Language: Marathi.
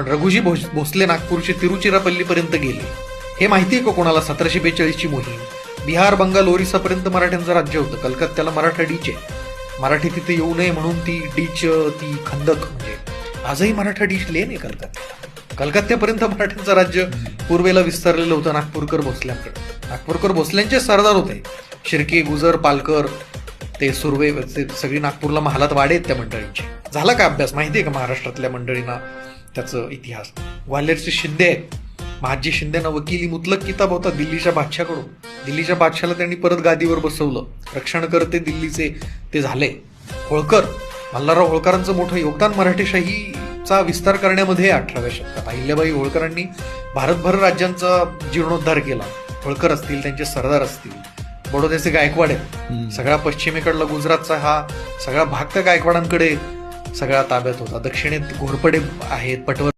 पण रघुजी भोस भोसले नागपूरचे तिरुचिरापल्लीपर्यंत गेले. हे माहिती आहे का कोणाला? सतराशे बेचाळीसची मोहीम. बिहार बंगाल ओरिसापर्यंत मराठ्यांचं राज्य होतं. कलकत्त्याला मराठा डीच. आहे मराठी तिथे येऊ नये म्हणून ती डीच ती खंदक म्हणजे. आजही मराठा डीच लेन आहे कलकत्त्याला. कलकत्त्यापर्यंत मराठ्यांचं राज्य पूर्वेला विस्तारलेलं होतं नागपूरकर भोसल्यांकडे. नागपूरकर भोसल्यांचे सरदार होते. शिर्के गुजर पालकर ते सुर्वे ते सगळी नागपूरला महालात वाडे आहेत त्या मंडळींचे. झाला का अभ्यास? माहिती आहे का महाराष्ट्रातल्या मंडळींना? त्याचं इतिहास. ग्वाल्हेरचे शिंदे आहेत. महाजी शिंदेना वकिली मुतलक किताब होता दिल्लीच्या बादशाकडून दिल्लीच्या बादशाला त्यांनी परत गादीवर बसवलं. रक्षणकर्ते दिल्लीचे ते झाले. होळकर मल्हारराव होळकरांचं मोठं योगदान मराठेशाहीचा विस्तार करण्यामध्ये अठराव्या शतकात. अहिल्याबाई होळकरांनी भारतभर राज्यांचा जीर्णोद्धार केला. होळकर असतील त्यांचे सरदार असतील. बडोद्याचे गायकवाड आहेत. सगळा पश्चिमेकडला गुजरातचा हा सगळा भाग त्या गायकवाडांकडे सगळा ताब्यात होता. दक्षिणेत घोरपडे आहेत पटवर